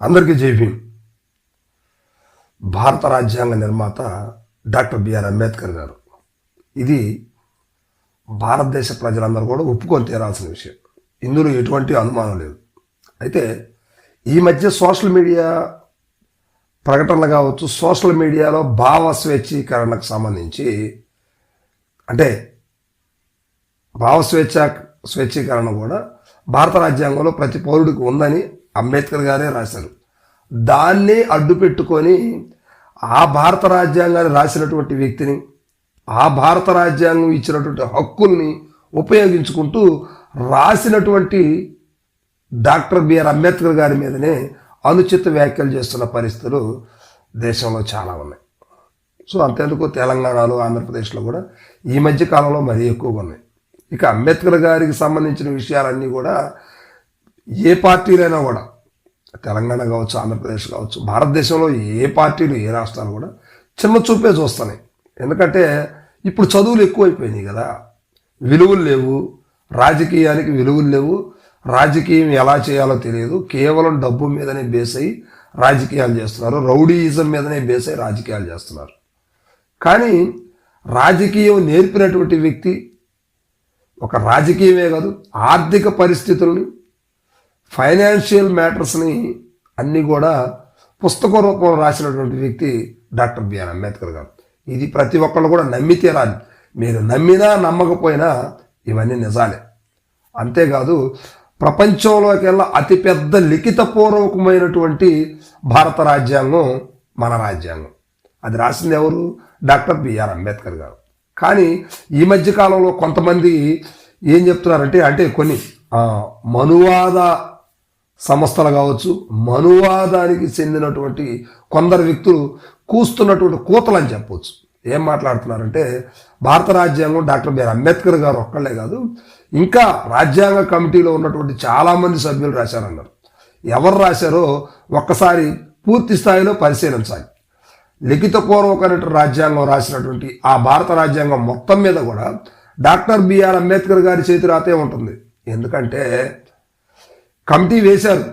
అందరికీ జైభీం భారత రాజ్యాంగ నిర్మాత డాక్టర్ బిఆర్ అంబేద్కర్ గారు. ఇది భారతదేశ ప్రజలందరూ కూడా ఒప్పుకొని తీరాల్సిన విషయం. ఇందులో ఎటువంటి అనుమానం లేదు. అయితే ఈ మధ్య సోషల్ మీడియా ప్రకటనలు కావచ్చు సోషల్ మీడియాలో భావ స్వేచ్ఛీకరణకు సంబంధించి అంటే భావ స్వేచ్ఛ స్వేచ్ఛీకరణ కూడా భారత రాజ్యాంగంలో ప్రతి పౌరుడికి ఉందని అంబేద్కర్ గారే రాశారు. దాన్ని అడ్డు పెట్టుకొని ఆ భారత రాజ్యాంగాన్ని రాసినటువంటి వ్యక్తిని ఆ భారత రాజ్యాంగం ఇచ్చినటువంటి హక్కుల్ని ఉపయోగించుకుంటూ రాసినటువంటి డాక్టర్ బిఆర్ అంబేద్కర్ గారి మీదనే అనుచిత వ్యాఖ్యలు చేస్తున్న పరిస్థితులు దేశంలో చాలా ఉన్నాయి. సో అంతేందుకు తెలంగాణలో ఆంధ్రప్రదేశ్లో కూడా ఈ మధ్య కాలంలో మరీ ఎక్కువగా ఉన్నాయి. ఇక అంబేద్కర్ గారికి సంబంధించిన విషయాలన్నీ కూడా ఏ పార్టీలైనా కూడా తెలంగాణ కావచ్చు ఆంధ్రప్రదేశ్ కావచ్చు భారతదేశంలో ఏ పార్టీలు ఏ రాష్ట్రాలు కూడా చిన్న చూపే చూస్తున్నాయి ఎందుకంటే ఇప్పుడు చదువులు ఎక్కువైపోయినాయి కదా. విలువలు లేవు. రాజకీయానికి విలువలు లేవు. రాజకీయం ఎలా చేయాలో తెలియదు. కేవలం డబ్బు మీదనే బేస్ అయ్యి రాజకీయాలు చేస్తున్నారు. రౌడీయిజం మీదనే బేస్ అయ్యి రాజకీయాలు చేస్తున్నారు. కానీ రాజకీయం నేర్పినటువంటి వ్యక్తి ఒక రాజకీయమే కాదు ఆర్థిక పరిస్థితుల్ని ఫైనాన్షియల్ మ్యాటర్స్ని అన్నీ కూడా పుస్తక రూపంలో రాసినటువంటి వ్యక్తి డాక్టర్ బిఆర్ అంబేద్కర్ గారు. ఇది ప్రతి ఒక్కళ్ళు కూడా నమ్మితే రాదు. మీరు నమ్మినా నమ్మకపోయినా ఇవన్నీ నిజాలే. అంతేకాదు ప్రపంచంలోకెల్లా అతిపెద్ద లిఖితపూర్వకమైనటువంటి భారత రాజ్యాంగం మన రాజ్యాంగం. అది రాసింది ఎవరు? డాక్టర్ బిఆర్ అంబేద్కర్ గారు. కానీ ఈ మధ్య కాలంలో కొంతమంది ఏం చెప్తున్నారంటే అంటే కొన్ని మనువాద సంస్థలు కావచ్చు మనువాదానికి చెందినటువంటి కొందరు వ్యక్తులు కూస్తున్నటువంటి కూతలు అని చెప్పవచ్చు ఏం మాట్లాడుతున్నారంటే భారత రాజ్యాంగం డాక్టర్ బిఆర్ అంబేద్కర్ గారు ఒక్కళ్ళే కాదు ఇంకా రాజ్యాంగ కమిటీలో ఉన్నటువంటి చాలామంది సభ్యులు రాశారన్నారు. ఎవరు రాశారో ఒక్కసారి పూర్తి స్థాయిలో పరిశీలించాలి. లిఖితపూర్వకమైన రాజ్యాంగం రాసినటువంటి ఆ భారత రాజ్యాంగం మొత్తం మీద కూడా డాక్టర్ బిఆర్ అంబేద్కర్ గారి చేతి రాతే ఉంటుంది. ఎందుకంటే కమిటీ వేశారు.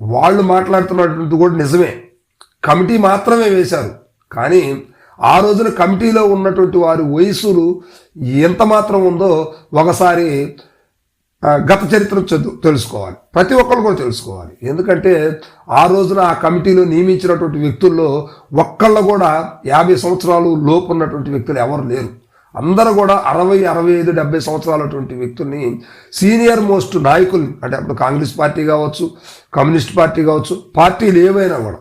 వాళ్ళు మాట్లాడుతున్నటువంటి కూడా నిజమే. కమిటీ మాత్రమే వేశారు. కానీ ఆ రోజున కమిటీలో ఉన్నటువంటి వారి వయసులు ఎంత మాత్రం ఉందో ఒకసారి గత చరిత్ర చదువు తెలుసుకోవాలి. ప్రతి ఒక్కరు కూడా తెలుసుకోవాలి. ఎందుకంటే ఆ రోజున ఆ కమిటీలో నియమించినటువంటి వ్యక్తుల్లో ఒక్కళ్ళు కూడా యాభై సంవత్సరాలు లోపు ఉన్నటువంటి వ్యక్తులు ఎవరు లేరు. అందరూ కూడా అరవై అరవై ఐదు డెబ్బై సంవత్సరాలటువంటి వ్యక్తుల్ని సీనియర్ మోస్ట్ నాయకుల్ని అంటే అప్పుడు కాంగ్రెస్ పార్టీ కావచ్చు కమ్యూనిస్ట్ పార్టీ కావచ్చు పార్టీలు ఏవైనా కూడా.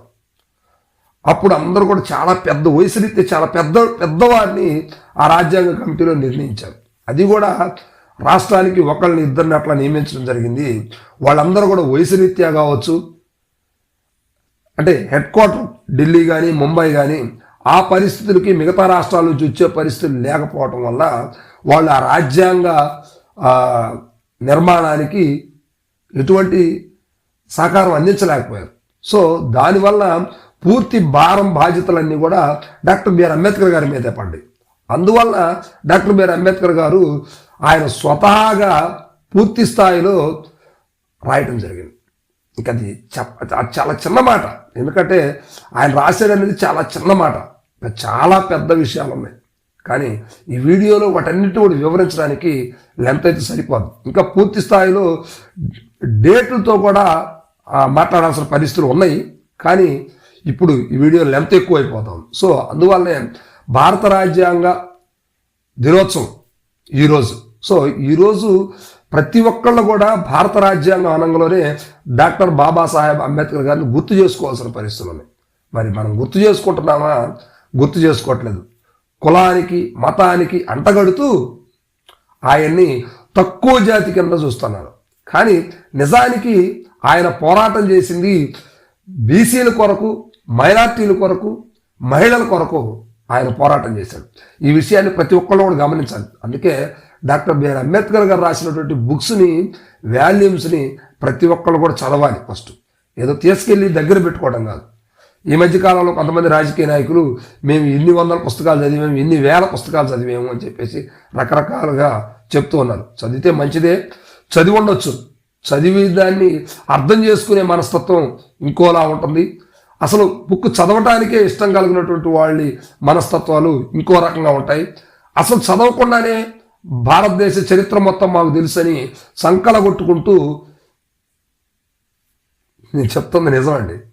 అప్పుడు అందరూ కూడా చాలా పెద్ద వయసు రీత్యా చాలా పెద్ద పెద్దవారిని ఆ రాజ్యాంగ కమిటీలో నిర్ణయించారు. అది కూడా రాష్ట్రానికి ఒకళ్ళని ఇద్దరిని అట్లా నియమించడం జరిగింది. వాళ్ళందరూ కూడా వయసు రీత్యా కావచ్చు అంటే హెడ్ క్వార్టర్ ఢిల్లీ కానీ ముంబై కానీ ఆ పరిస్థితులకి మిగతా రాష్ట్రాల నుంచి వచ్చే పరిస్థితులు లేకపోవటం వల్ల వాళ్ళు ఆ రాజ్యాంగ నిర్మాణానికి ఎటువంటి సహకారం అందించలేకపోయారు. సో దానివల్ల పూర్తి భారం బాధ్యతలన్నీ కూడా డాక్టర్ బిఆర్ అంబేద్కర్ గారి మీదే పడ్డాయి. అందువల్ల డాక్టర్ బిఆర్ అంబేద్కర్ గారు ఆయన స్వతహాగా పూర్తి స్థాయిలో రాయటం జరిగింది. ఇంకా అది చెప్ప చాలా చిన్న మాట. ఎందుకంటే ఆయన రాసేది అనేది చాలా చిన్న మాట. చాలా పెద్ద విషయాలు ఉన్నాయి. కానీ ఈ వీడియోలో వాటన్నిటి కూడా వివరించడానికి లెంత్ అయితే సరిపోదు. ఇంకా పూర్తి స్థాయిలో డేట్లతో కూడా మాట్లాడాల్సిన పరిస్థితులు ఉన్నాయి. కానీ ఇప్పుడు ఈ వీడియో లెంత్ ఎక్కువ అయిపోతాం సో అందువల్లనే భారత రాజ్యాంగ దినోత్సవం ఈరోజు సో ఈరోజు ప్రతి ఒక్కళ్ళు కూడా భారత రాజ్యాంగ అనంగంలోనే డాక్టర్ బాబాసాహెబ్ అంబేద్కర్ గారిని గుర్తు చేసుకోవాల్సిన పరిస్థితులు ఉన్నాయి. మరి మనం గుర్తు చేసుకుంటున్నామా? గుర్తు చేసుకోవట్లేదు. కులానికి మతానికి అంటగడుతూ ఆయన్ని తక్కువ జాతి కింద చూస్తున్నారు. కానీ నిజానికి ఆయన పోరాటం చేసింది బీసీల కొరకు మైనార్టీల కొరకు మహిళల కొరకు ఆయన పోరాటం చేశాడు. ఈ విషయాన్ని ప్రతి ఒక్కళ్ళు కూడా గమనించాలి. అందుకే డాక్టర్ బిఆర్ అంబేద్కర్ గారు రాసినటువంటి బుక్స్ని వాల్యూమ్స్ని ప్రతి ఒక్కళ్ళు కూడా చదవాలి ఫస్ట్. ఏదో తీసుకెళ్ళి దగ్గర పెట్టుకోవడం కాదు. ఈ మధ్యకాలంలో కొంతమంది రాజకీయ నాయకులు మేము ఇన్ని వందల పుస్తకాలు చదివాము ఇన్ని వేల పుస్తకాలు చదివాము అని చెప్పేసి రకరకాలుగా చెప్తూ ఉన్నారు. చదివితే మంచిదే చదివి ఉండొచ్చు. చదివి దాన్ని అర్థం చేసుకునే మనస్తత్వం ఇంకోలా ఉంటుంది. అసలు బుక్ చదవటానికే ఇష్టం కలిగినటువంటి వాళ్ళ మనస్తత్వాలు ఇంకో రకంగా ఉంటాయి. అసలు చదవకుండానే భారతదేశ చరిత్ర మొత్తం మాకు తెలుసని సంకల కొట్టుకుంటూ నేను చెప్తుంది నిజమండి.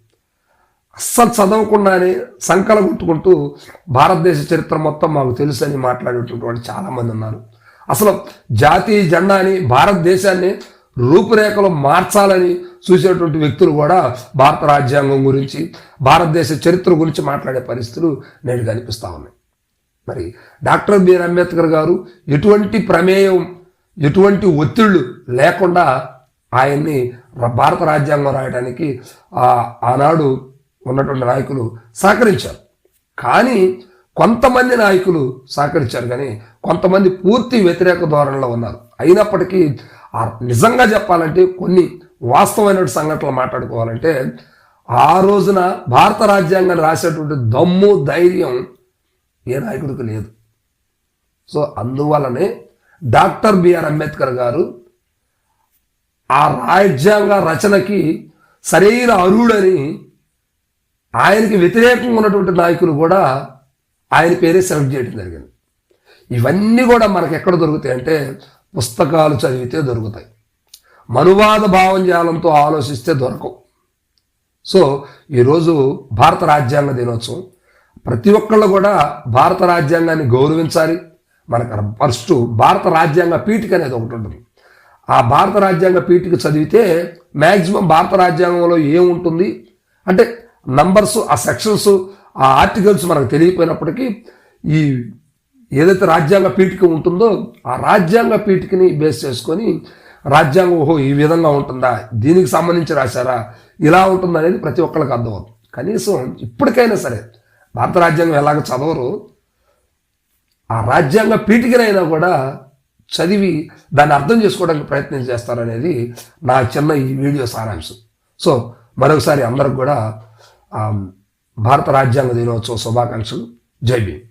అస్సలు చదవకుండానే సంకల కొట్టుకుంటూ భారతదేశ చరిత్ర మొత్తం మాకు తెలుసు అని మాట్లాడేటువంటి వాళ్ళు చాలామంది ఉన్నారు. అసలు జాతీయ జెండాని భారతదేశాన్ని రూపురేఖలు మార్చాలని చూసేటువంటి వ్యక్తులు కూడా భారత రాజ్యాంగం గురించి భారతదేశ చరిత్ర గురించి మాట్లాడే పరిస్థితులు నేడు కనిపిస్తూ ఉన్నాయి. మరి డాక్టర్ బిఆర్ అంబేద్కర్ గారు ఎటువంటి ప్రమేయం ఎటువంటి ఒత్తిళ్ళు లేకుండా ఆయన్ని భారత రాజ్యాంగం రాయడానికి ఆనాడు ఉన్నటువంటి నాయకులు సహకరించారు. కానీ కొంతమంది నాయకులు సహకరించారు కానీ కొంతమంది పూర్తి వ్యతిరేక ధోరణిలో ఉన్నారు. అయినప్పటికీ నిజంగా చెప్పాలంటే కొన్ని వాస్తవమైన సంఘటనలు మాట్లాడుకోవాలంటే ఆ రోజున భారత రాజ్యాంగాన్ని రాసేటువంటి దమ్ము ధైర్యం ఏ నాయకుడికి లేదు. సో అందువలనే డాక్టర్ బిఆర్ అంబేద్కర్ గారు ఆ రాజ్యాంగ రచనకి సరైన అరుడని ఆయనకి వ్యతిరేకంగా ఉన్నటువంటి నాయకులు కూడా ఆయన పేరే సెలెక్ట్ చేయడం జరిగింది. ఇవన్నీ కూడా మనకు ఎక్కడ దొరుకుతాయి అంటే పుస్తకాలు చదివితే దొరుకుతాయి. మనువాద భావజాలంతో ఆలోచిస్తే దొరకవు. సో ఈరోజు భారత రాజ్యాంగ దినోత్సవం. ప్రతి ఒక్కళ్ళు కూడా భారత రాజ్యాంగాన్ని గౌరవించాలి. మనకు ఫస్ట్ భారత రాజ్యాంగ పీఠిక అనేది ఒకటి ఉంటుంది. ఆ భారత రాజ్యాంగ పీఠిక చదివితే మ్యాక్సిమం భారత రాజ్యాంగంలో ఏముంటుంది? అంటే నంబర్స్ ఆ సెక్షన్స్ ఆ ఆర్టికల్స్ మనకు తెలియకపోయినప్పటికీ ఈ ఏదైతే రాజ్యాంగ పీఠిక ఉంటుందో ఆ రాజ్యాంగ పీఠికని బేస్ చేసుకొని రాజ్యాంగం ఓహో ఈ విధంగా ఉంటుందా దీనికి సంబంధించి రాశారా ఇలా ఉంటుందా అనేది ప్రతి ఒక్కరికి అర్థమవుతుంది. కనీసం ఇప్పటికైనా సరే భారత రాజ్యాంగం ఎలాగ చదవరు ఆ రాజ్యాంగ పీఠికనైనా కూడా చదివి దాన్ని అర్థం చేసుకోవడానికి ప్రయత్నం చేస్తారనేది నా చిన్న ఈ వీడియో సారాంశం. సో మరొకసారి అందరికి కూడా భారత రాజ్యాంగ దినోత్సవ శుభాకాంక్షలు. జై భీమ్.